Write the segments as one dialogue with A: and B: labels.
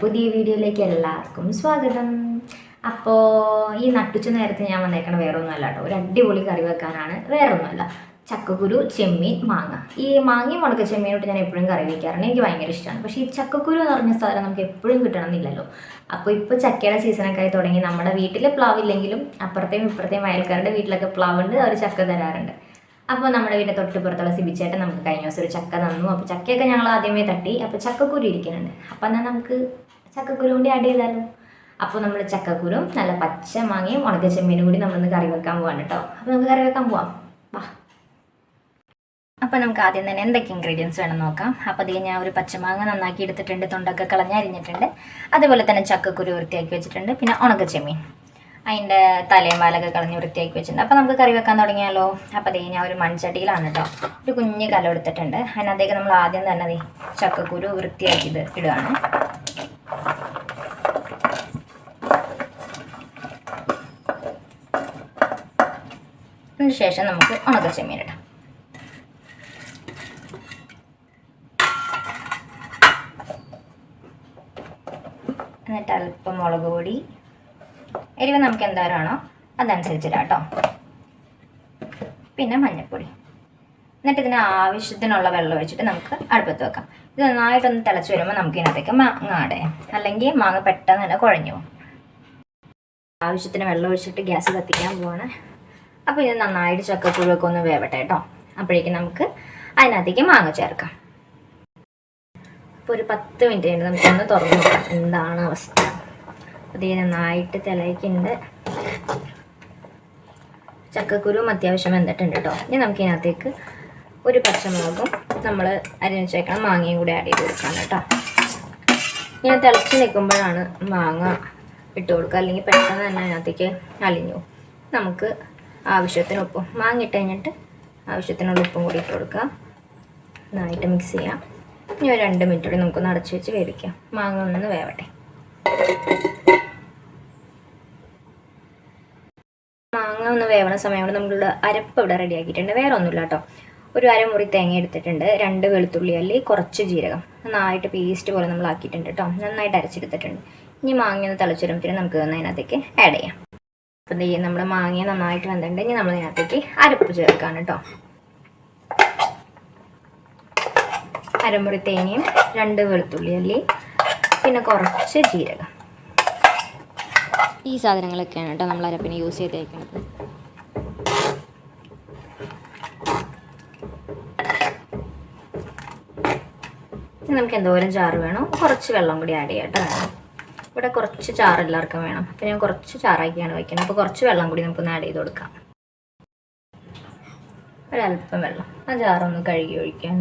A: പുതിയ വീഡിയോയിലേക്ക് എല്ലാവർക്കും സ്വാഗതം. അപ്പോൾ ഈ നട്ടുച്ച നേരത്തെ ഞാൻ വന്നേക്കണ വേറെ ഒന്നുമല്ല കേട്ടോ. ഒരു അടിപൊളി കറി വെക്കാനാണ് വേറെ ഒന്നുമല്ല ചക്കക്കുരു ചെമ്മീൻ മാങ്ങ. ഈ മാങ്ങയും മുടക്ക ചെമ്മീനോട്ട് ഞാൻ എപ്പോഴും കറി വയ്ക്കാറുണ്ട് എനിക്ക് ഭയങ്കര ഇഷ്ടമാണ്. പക്ഷേ ഈ ചക്കക്കുരു എന്ന് പറഞ്ഞ സാധനം നമുക്ക് എപ്പോഴും കിട്ടണമെന്നില്ലല്ലോ. അപ്പോൾ ഇപ്പോൾ ചക്കയുടെ സീസണൊക്കെ ആയി തുടങ്ങി. നമ്മുടെ വീട്ടിൽ പ്ലാവില്ലെങ്കിലും അപ്പുറത്തെയും ഇപ്പുറത്തെയും വയൽക്കാരുടെ വീട്ടിലൊക്കെ പ്ലാവ് ഉണ്ട് അവർ ചക്ക തരാറുണ്ട്. അപ്പോൾ നമ്മുടെ വീട്ടിൽ തൊട്ടുപുറത്തുള്ള സിബിച്ചേട്ടൻ നമുക്ക് കഴിഞ്ഞ ദിവസം ഒരു ചക്ക തന്നു. അപ്പോൾ ചക്കയൊക്കെ ഞങ്ങൾ ആദ്യമേ തട്ടി. അപ്പോൾ ചക്കക്കുരു ഇരിക്കുന്നുണ്ട്. അപ്പോൾ എന്നാൽ നമുക്ക് ചക്കക്കുരു കൂടി ആഡ് ചെയ്താലോ? അപ്പോൾ നമ്മൾ ചക്കക്കുരും നല്ല പച്ച മാങ്ങയും ഉണക്ക ചെമ്മീനും കൂടി നമ്മളൊന്ന് കറി വെക്കാൻ പോവാണ് കേട്ടോ. അപ്പോൾ നമുക്ക് കറി വെക്കാൻ പോവാം. വാ. അപ്പോൾ നമുക്ക് ആദ്യം തന്നെ എന്തൊക്കെ ഇൻഗ്രീഡിയൻസ് വേണം നോക്കാം. അപ്പോൾ അതിൽ ഞാൻ ഒരു പച്ചമാങ്ങ നന്നാക്കി എടുത്തിട്ടുണ്ട്. തൊണ്ടൊക്കെ കളഞ്ഞരിഞ്ഞിട്ടുണ്ട്. അതുപോലെ തന്നെ ചക്കക്കുരു വൃത്തിയാക്കി വെച്ചിട്ടുണ്ട്. പിന്നെ ഉണക്ക ചെമ്മീൻ അതിന്റെ തലയും വാലൊക്കെ കളഞ്ഞ് വൃത്തിയാക്കി വെച്ചിട്ടുണ്ട്. അപ്പോൾ നമുക്ക് കറി വെക്കാൻ തുടങ്ങിയാലോ? അപ്പോൾ അതേ ഞാൻ ഒരു മൺചട്ടിയിലാണ് കേട്ടോ ഒരു കുഞ്ഞ് കലം എടുത്തിട്ടുണ്ട് അതിനകത്തേക്ക് നമ്മൾ ആദ്യം തന്നെ അതേ ചക്കക്കുരു വൃത്തിയാക്കിയത് ഇടുകയാണ് ശേഷം നമുക്ക് ഉണക്ക ചെമ്മീൻ ഇടാം. എന്നിട്ട് അല്പം മുളക് പൊടി എരിവ് നമുക്ക് എന്തായാലാണോ അതനുസരിച്ചിടാം കേട്ടോ പിന്നെ മഞ്ഞൾപ്പൊടി എന്നിട്ട് ഇതിന് ആവശ്യത്തിനുള്ള വെള്ളം ഒഴിച്ചിട്ട് നമുക്ക് അടുപ്പത്ത് വെക്കാം. ഇത് നന്നായിട്ടൊന്ന് തിളച്ച് വരുമ്പോൾ നമുക്ക് ഇതിനകത്തേക്ക് മാങ്ങ അടയാം അല്ലെങ്കിൽ മാങ്ങ പെട്ടെന്ന് തന്നെ കുഴഞ്ഞു പോകും. ആവശ്യത്തിന് വെള്ളം ഒഴിച്ചിട്ട് ഗ്യാസ് കത്തിക്കാൻ പോവാണ്. അപ്പോൾ ഇത് നന്നായിട്ട് ചക്കക്കുഴുവൊക്കെ ഒന്ന് വേവട്ടെ കേട്ടോ അപ്പോഴേക്കും നമുക്ക് അതിനകത്തേക്ക് മാങ്ങ ചേർക്കാം. അപ്പോൾ ഒരു പത്ത് മിനിറ്റ് കഴിഞ്ഞ് നമുക്കൊന്ന് തുറന്നു നോക്കാം. എന്താണ് അവസ്ഥ? അത് നന്നായിട്ട് തിളയ്ക്കുന്നുണ്ട്. ചക്കക്കുരുവും അത്യാവശ്യം വെന്തിട്ടുണ്ട് കേട്ടോ ഇനി നമുക്ക് ഇതിനകത്തേക്ക് ഒരു പച്ചമുളകും നമ്മൾ അരിഞ്ഞുവെച്ചേക്കണം. മാങ്ങയും കൂടി ആഡ് ചെയ്ത് കൊടുക്കാം കേട്ടോ. ഇങ്ങനെ തിളച്ച് നിൽക്കുമ്പോഴാണ് മാങ്ങ ഇട്ട് കൊടുക്കുക. അല്ലെങ്കിൽ പെട്ടെന്ന് തന്നെ അതിനകത്തേക്ക് അലിഞ്ഞു. നമുക്ക് ആവശ്യത്തിന് ഉപ്പും മാങ്ങ ഇട്ട് കഴിഞ്ഞിട്ട് ആവശ്യത്തിനുള്ള ഉപ്പും കൂടി ഇട്ട് കൊടുക്കുക. നന്നായിട്ട് മിക്സ് ചെയ്യാം. ഇനി ഒരു രണ്ട് മിനിറ്റ് കൂടി നമുക്കൊന്ന് അടച്ചു വെച്ച് വേവിക്കാം. മാങ്ങ ഒന്ന് വേവട്ടെ. മാങ്ങ ഒന്ന് വേവണ സമയം കൊണ്ട് നമ്മളുടെ അരപ്പ് ഇവിടെ റെഡിയാക്കിയിട്ടുണ്ട് വേറെ ഒന്നുമില്ല കേട്ടോ ഒരു അരമുറി തേങ്ങ എടുത്തിട്ടുണ്ട്. രണ്ട് വെളുത്തുള്ളി അല്ലി കുറച്ച് ജീരകം. നന്നായിട്ട് പേസ്റ്റ് പോലെ നമ്മൾ ആക്കിയിട്ടുണ്ട് കേട്ടോ നന്നായിട്ട് അരച്ചെടുത്തിട്ടുണ്ട്. ഇനി മാങ്ങ ഒന്ന് നമുക്ക് തന്നെ അതിനകത്തേക്ക് ആഡ് ചെയ്യാം. അപ്പം ഈ നമ്മുടെ മാങ്ങ നന്നായിട്ട് വന്നിട്ടുണ്ട് ഇനി നമ്മൾ ഇതിനകത്തേക്ക് അരപ്പ് ചേർക്കാണ് കേട്ടോ അരമുറി തേങ്ങയും രണ്ട് വെളുത്തുള്ളി അല്ലി പിന്നെ കുറച്ച് ജീരകം. ഈ സാധനങ്ങളൊക്കെയാണ് കേട്ടോ നമ്മൾ അരപ്പിന് യൂസ് ചെയ്തേക്കുന്നത്. ഇനി നമുക്ക് എന്തോരം ചാറ് വേണം? കുറച്ച് വെള്ളം കൂടി ആഡ് ചെയ്യാം കേട്ടോ. ഇവിടെ കുറച്ച് ചാറ് എല്ലാവർക്കും വേണം. അപ്പോൾ ഞാൻ കുറച്ച് ചാറാക്കിയാണ് വയ്ക്കുന്നത് അപ്പോൾ കുറച്ച് വെള്ളം കൂടി നമുക്കൊന്ന് ആഡ് ചെയ്ത് കൊടുക്കാം. ഒരല്പം വെള്ളം. ആ ചാറൊന്ന് കഴുകി ഒഴിക്കാൻ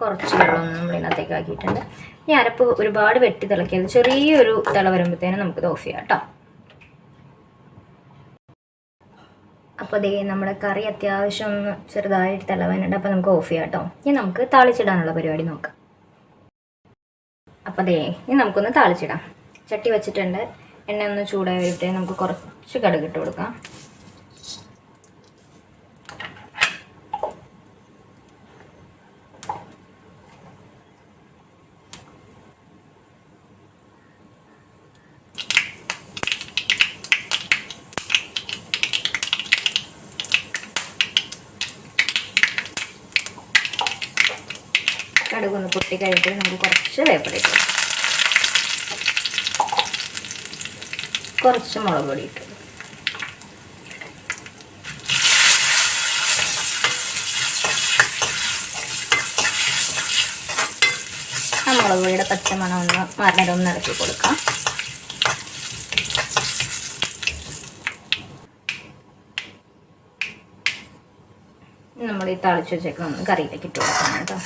A: കുറച്ച് വെള്ളം നമ്മൾ ആക്കിയിട്ടുണ്ട്. ഇനി അരപ്പ് ഒരുപാട് വെട്ടി തിളക്കിയത് ചെറിയൊരു തിള വരുമ്പോഴത്തേനും നമുക്കിത് ഓഫ് ചെയ്യാം കേട്ടോ. അപ്പോൾ ദേ നമ്മുടെ കറി അത്യാവശ്യം ഒന്ന് ചെറുതായിട്ട് തിളവാനുണ്ട്. അപ്പോൾ നമുക്ക് ഓഫ് ചെയ്യാം കേട്ടോ. ഇനി നമുക്ക് താളിച്ചിടാനുള്ള പരിപാടി നോക്കാം. അപ്പോൾ ദേ ഇനി നമുക്കൊന്ന് താളിച്ചിടാം. ചട്ടി വെച്ചിട്ടുണ്ട്. എണ്ണ ഒന്ന് ചൂടായി വരട്ടെ നമുക്ക് കുറച്ച് കടുക് ഇട്ട് കൊടുക്കാം. കടുക് ഒന്ന് പൊട്ടി കഴിഞ്ഞിട്ട് നമുക്ക് കുറച്ച് വേപ്പില ഇട്ടു കുറച്ച് മുളക് പൊടി ഇട്ടു ആ മുളക് പൊടിയുടെ പച്ചമണം ഒന്ന് മരണം ഒന്ന് ഇറക്കി കൊടുക്കാം. നമ്മൾ ഈ തളിച്ച് വെച്ചേക്ക് കറിയിലേക്ക് ഇട്ട് കൊടുക്കണം കേട്ടോ.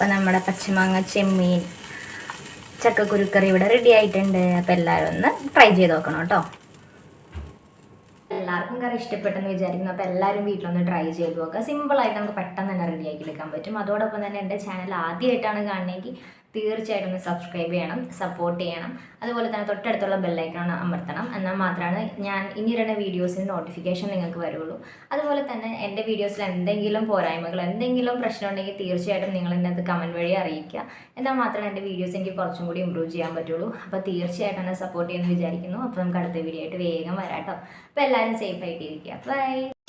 A: അപ്പം നമ്മുടെ പച്ചമാങ്ങ ചെമ്മീൻ ചക്കക്കുരുക്കറി ഇവിടെ റെഡി ആയിട്ടുണ്ട്. അപ്പം എല്ലാവരും ഒന്ന് ട്രൈ ചെയ്ത് നോക്കണം കേട്ടോ. എല്ലാവർക്കും കറി ഇഷ്ടപ്പെട്ടെന്ന് വിചാരിക്കുന്നു. അപ്പോൾ എല്ലാവരും വീട്ടിലൊന്ന് ട്രൈ ചെയ്ത് നോക്കുക സിമ്പിളായിട്ട് നമുക്ക് പെട്ടെന്ന് തന്നെ റെഡിയാക്കി എടുക്കാൻ പറ്റും. അതോടൊപ്പം തന്നെ എന്റെ ചാനൽ ആദ്യമായിട്ടാണ് കാണണമെങ്കിൽ തീർച്ചയായിട്ടും ഒന്ന് സബ്സ്ക്രൈബ് ചെയ്യണം സപ്പോർട്ട് ചെയ്യണം. അതുപോലെ തന്നെ തൊട്ടടുത്തുള്ള ബെല്ലൈക്കൺ അമർത്തണം. എന്നാൽ മാത്രമാണ് ഞാൻ ഇനി ഇടുന്ന വീഡിയോസിന് നോട്ടിഫിക്കേഷൻ നിങ്ങൾക്ക് വരുള്ളൂ. അതുപോലെ തന്നെ എന്റെ വീഡിയോസിൽ എന്തെങ്കിലും പോരായ്മകൾ എന്തെങ്കിലും പ്രശ്നം ഉണ്ടെങ്കിൽ തീർച്ചയായിട്ടും നിങ്ങൾ എന്നെ അത് കമന്റ് വഴി അറിയിക്കുക. എന്നാൽ മാത്രമേ എന്റെ വീഡിയോസ് എനിക്ക് കുറച്ചും കൂടി ഇമ്പ്രൂവ് ചെയ്യാൻ പറ്റുള്ളൂ. അപ്പോൾ തീർച്ചയായിട്ടും എന്നെ സപ്പോർട്ട് ചെയ്യുമെന്ന് വിചാരിക്കുന്നു. അപ്പോൾ നമുക്ക് അടുത്ത വീഡിയോ ആയിട്ട് വേഗം വരാം കേട്ടോ. അപ്പോൾ എല്ലാവരും സേഫ് ആയിട്ടിരിക്കുക. ബൈ